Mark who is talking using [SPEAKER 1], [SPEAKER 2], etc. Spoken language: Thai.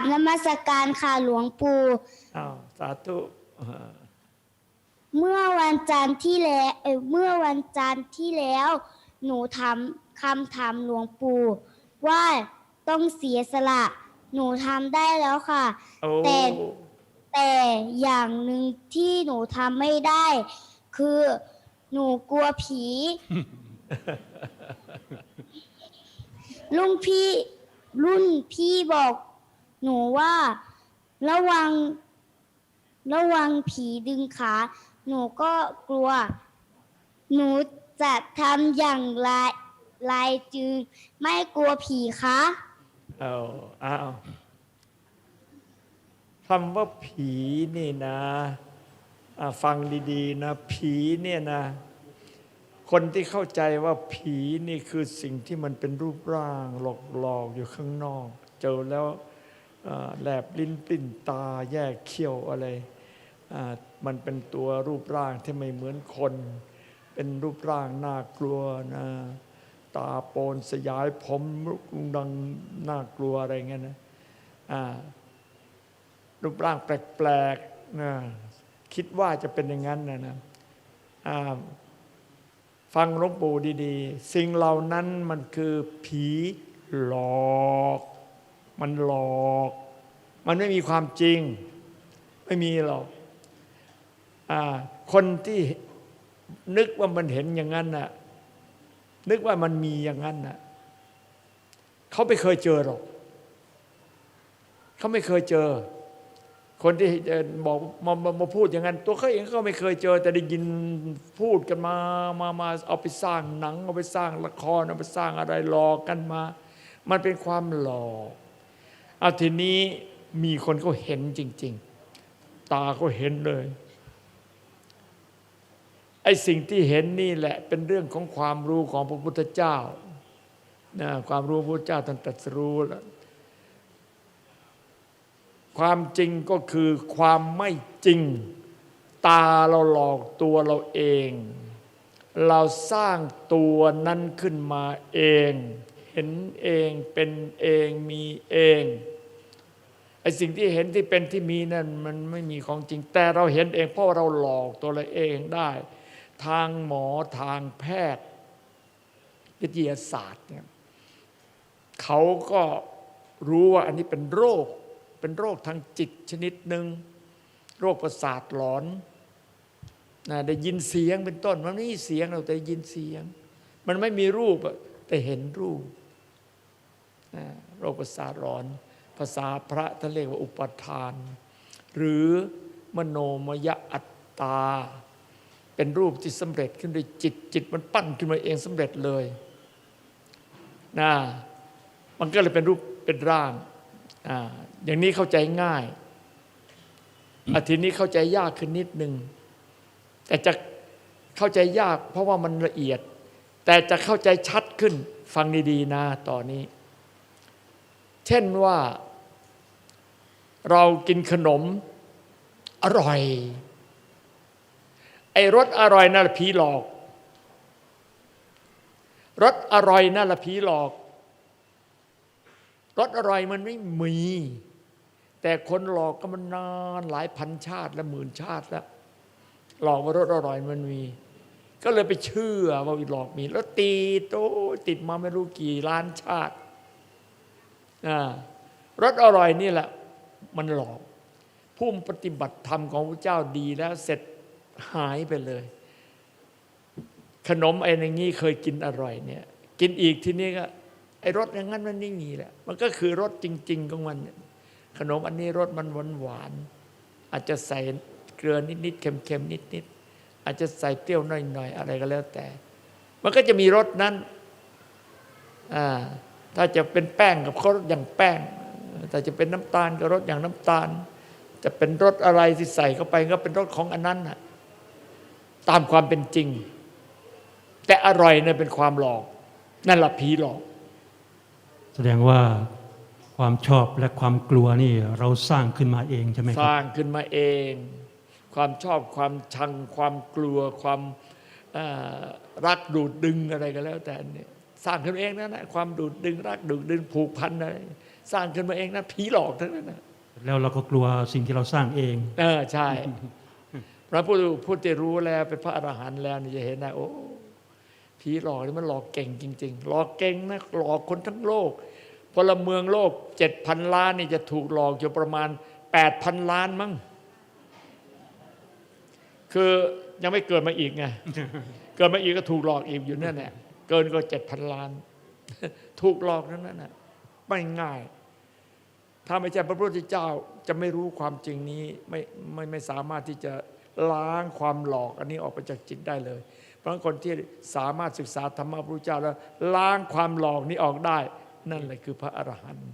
[SPEAKER 1] บนมัสการค่ะหลวงปู่
[SPEAKER 2] อ้าวสาธุเออ
[SPEAKER 1] เมื่อวันจันทร์ที่แล้วเอ่อเมื่อวันจันทร์ที่แล้ว หนูถามคำถามหลวงปู่ว่าต้องเสียสละ หนูทำได้แล้วค่ะ
[SPEAKER 2] โอ้
[SPEAKER 1] แต่แต่อย่างหนึ่งที่หนูทำไม่ได้ คือหนูกลัวผี ลุงพี่รุ่นพี่บอก หนูว่า ระวัง ระวังผีดึงขา หนูก็กลัว หนูจะทำอย่างไรไรจึงไม่กลัวผีคะ
[SPEAKER 2] เอาอ้าวคำว่าผีนี่นะฟังดีๆนะผีเนี่ยนะ คนที่เข้าใจว่าผีนี่คือสิ่งที่มันเป็นรูปร่างหลอกๆอยู่ข้างนอก เจอแล้ว แลบลิ้นปิ้นตาแยกเขี้ยวอะไร มันเป็นตัวรูปร่างที่ไม่เหมือนคน เป็นรูปร่างน่ากลัวนะตาโปนสยายผมรุงดังน่ากลัวอะไรเงี้ยนะรูปร่างแปลกๆนะคิดว่าจะเป็นอย่างนั้นนะนะฟังหลวงปู่ดี ๆ สิ่งเหล่านั้นมันคือผีหลอก มันหลอก มันไม่มีความจริง ไม่มีหรอกอคนที่นึกว่ามันเห็นอย่างนั้นน่ะ นึกว่ามันมีอย่างนั้นน่ะเขาไม่เคยเจอหรอกเขาไม่เคยเจอ คนที่บอกมามามาพูดอย่างนั้น ตัวเขาเองก็ไม่เคยเจอ แต่ได้ยินพูดกันมามามาเอาไปสร้างหนัง เอาไปสร้างละครเอาไปสร้างอะไรหลอกกันมา มันเป็นความหลอก เอาทีนี้มีคนเขาเห็นจริง ๆ ตาเขาเห็นเลยไอ้สิ่งที่เห็นนี่แหละเป็นเรื่องของความรู้ของพระพุทธเจ้านะความรู้พระพุทธเจ้าท่านตรัสรู้แล้วความจริงก็คือความไม่จริง ตาเราหลอกตัวเราเอง เราสร้างตัวนั้นขึ้นมาเอง เห็นเองเป็นเองมีเอง ไอ้สิ่งที่เห็นที่เป็นที่มีนั่นมันไม่มีของจริง แต่เราเห็นเองเพราะเราหลอกตัวเราเองได้ ทางหมอทางแพทย์ วิทยาศาสตร์เนี่ยเขาก็รู้ว่าอันนี้เป็นโรค เป็นโรคทางจิตชนิดหนึ่งโรคประสาทหลอนนะได้ยินเสียงเป็นต้น มันไม่มีเสียงเราแต่ยินเสียง มันไม่มีรูปแต่เห็นรูปนะโรคประสาทหลอน ภาษาพระท่านเรียกว่าอุปทาน หรือมโนมยอัตตา เป็นรูปที่สำเร็จขึ้นด้วยจิตจิตมันปั้นขึ้นมาเองสำเร็จเลยนะมันก็เลยเป็นรูปเป็นร่างอ่าอย่างนี้เข้าใจง่ายอาทีนี้เข้าใจยากขึ้นนิดหนึ่งแต่จะเข้าใจยากเพราะว่ามันละเอียด แต่จะเข้าใจชัดขึ้นฟังดีๆนะต่อนนี้ เช่นว่า เรากินขนมอร่อย ไอ้รสอร่อยนั่นแหละผีหลอกรสอร่อยนั่นละผีหลอกรสอร่อยมันไม่มี แต่คนหลอกก็มันนานหลายพันชาติและหมื่นชาติแล้ว หลอกว่ารสอร่อยมันมี ก็เลยไปเชื่อว่าหลอกมี แล้วตีโตติดมาไม่รู้กี่ล้านชาติอ่ารสอร่อยนี่แหละ มันหลอก ผู้ปฏิบัติธรรมของพระเจ้าดีแล้วเสร็จหายไปเลย ขนมไอ้ในงี้เคยกินอร่อยเนี่ยกินอีกทีนี้ก็ไอ้รสอย่างนั้นมันไม่มีแหละมันก็คือรสจริง ๆ ของมัน ขนมอันนี้รสมันหวานหวานอาจจะใส่เกลือนิดๆเค็มๆนิดๆอาจจะใส่เปรี้ยวหน่อยๆอะไรก็แล้วแต่ มันก็จะมีรสนั้นอ่าถ้าจะเป็นแป้งกับเขาอย่างแป้ง ถ้าจะเป็นน้ำตาลก็รสอย่างน้ำตาล จะเป็นรสอะไรที่ใส่เข้าไปก็เป็นรสของอันนั้นน่ะตามความเป็นจริง แต่อร่อยเนี่ยเป็นความหลอก นั่นแหละผีหลอก
[SPEAKER 3] แสดงว่าความชอบและความกลัวนี่เราสร้างขึ้นมาเองใช่ไหมค
[SPEAKER 2] ส
[SPEAKER 3] รับ
[SPEAKER 2] ร้างขึ้นมาเอง ความชอบความชัง ความกลัว ความเอ่อรักดูดดึงอะไรก็แล้ว แต่เนี่ยสร้างขึ้นมาเองนั่นแหละความดูดดึง รักดูดดึงผูกพันอะไร สร้างขึ้นมาเองนะผีหลอกทั้งนั้นนะ
[SPEAKER 3] แล้วเราก็กลัวสิ่งที่เราสร้างเอง
[SPEAKER 2] เออใช่ พระผู้ผู้ที่รู้แล้วเป็นพระอรหันต์แล้วนี่จะเห็นนะโอ้ผีหลอกนี่มันหลอกเก่งจริง ๆ หลอกเก่งนะหลอกคนทั้งโลกพลเมืองโลกเจ็ดพันล้านนี่จะถูกหลอกอยู่ประมาณแปดพันล้านมั้งคือยังไม่เกิดมาอีกไงเกิดมาอีกก็ถูกหลอกอีกอยู่นั่นแหละเกินก็เจ็ดพันล้าน ถูกหลอกนั้นน่ะไม่ง่าย ถ้าไม่ใช่พระพุทธเจ้าจะไม่รู้ความจริงนี้ไม่ไม่ไม่สามารถที่จะล้างความหลอกอันนี้ออกไปจากจิตได้เลย เพราะคนที่สามารถศึกษาธรรมะพระพุทธเจ้าแล้วล้างความหลอกนี้ออกได้ นั่นแหละคือพระอรหันต์